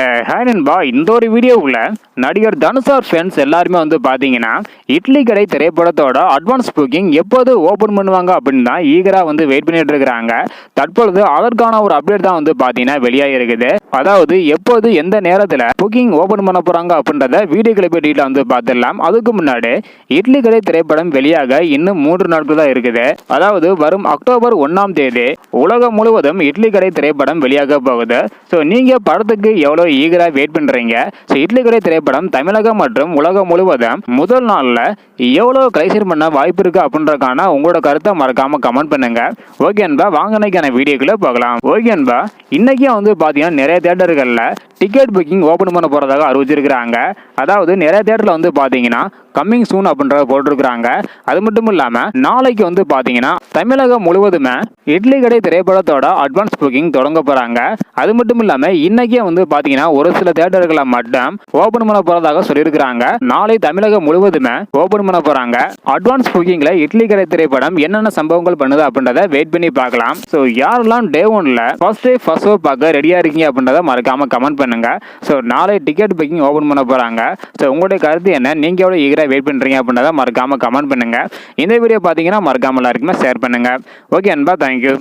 Hi நண்பா. இந்த ஒரு வீடியோவில் நடிகர் தனுஷார் ஃபேன்ஸ் எல்லாருமே வந்து பார்த்தீங்கன்னா இட்லி கடை திரைப்படத்தோட அட்வான்ஸ் புக்கிங் எப்போது ஓப்பன் பண்ணுவாங்க அப்படின்னு தான் ஈகராக வந்து வெயிட் பண்ணிட்டு இருக்கிறாங்க. தற்பொழுது அதற்கான ஒரு அப்டேட் தான் வந்து பார்த்தீங்கன்னா வெளியாக இருக்குது. அதாவது எப்போது எந்த நேரத்தில் புக்கிங் ஓப்பன் பண்ண போகிறாங்க அப்படின்றத வீடியோ கிளப்பி டீட்டில் வந்து பார்த்துடலாம் அதுக்கு முன்னாடி இட்லி கடை திரைப்படம் வெளியாக இன்னும் மூன்று நாட்கள் தான் இருக்குது. அதாவது வரும் அக்டோபர் ஒன்றாம் தேதி உலகம் முழுவதும் இட்லி கடை திரைப்படம் வெளியாக போகுது. ஸோ நீங்கள் படத்துக்கு எவ்வளோ ஈகராக வெயிட் பண்ணுறீங்க ஸோ இட்லி கடை திரைப்படம் தமிழகம் மற்றும் உலகம் முழுவதும் முதல் நாளில் எவ்வளோ கலைசீர் பண்ண வாய்ப்பு இருக்குது அப்படின்றக்கான உங்களோட கருத்தை மறக்காமல் கமெண்ட் பண்ணுங்க. ஓகே அன்பா வாங்க இன்னைக்கான வீடியோக்குள்ளே பார்க்கலாம் ஓகே அன்பா இன்றைக்கும் வந்து பார்த்தீங்கன்னா நிறைய தேட்டர்களில் டிக்கெட் புக்கிங் ஓப்பன் பண்ண போகிறதாக அறிவிச்சிருக்கிறாங்க. அதாவது நிறைய தேட்டரில் வந்து பார்த்தீங்கன்னா கம்மிங் சூன் அப்படின்றத போட்டிருக்கிறாங்க. அது மட்டும் இல்லாமல் நாளைக்கு வந்து பார்த்தீங்கன்னா தமிழகம் முழுவதுமே இட்லி கடை திரைப்படத்தோட அட்வான்ஸ் புக்கிங் தொடங்க போகிறாங்க அது மட்டும் இல்லாமல் இன்றைக்கே வந்து பார்த்தீங்கன்னா ஒரு சில தேட்டர்களை மட்டும் ஓப்பன் பண்ண போகிறதாக சொல்லியிருக்கிறாங்க. நாளை தமிழகம் முழுவதுமே ஓப்பன் பண்ண போகிறாங்க அட்வான்ஸ் புக்கிங்கில் இட்லி கரை திரைப்படம் என்னென்ன சம்பவங்கள் பண்ணுது அப்படின்றத வெயிட் பண்ணி பார்க்கலாம். ஸோ யாரெல்லாம் டே ஒன்ல ஃபர்ஸ்ட் டே ஃபர்ஸ்ட் ஷோ பார்க்க ரெடியாக இருக்கீங்க அப்படின்றத மறக்காம கமெண்ட் பண்ணுங்க. ஸோ நாளை டிக்கெட் புக்கிங் ஓப்பன் பண்ண போகிறாங்க ஸோ உங்களுடைய கருத்து என்ன? நீங்க எவ்வளோ ஈகராக வெயிட் பண்ணுறீங்க அப்படின்றத மறக்காம கமெண்ட் பண்ணுங்க. இந்த வீடியோ பார்த்தீங்கன்னா மறக்காம எல்லாருக்குமே ஷேர் பண்ணுங்க. ஓகே அன்பா தேங்க்யூ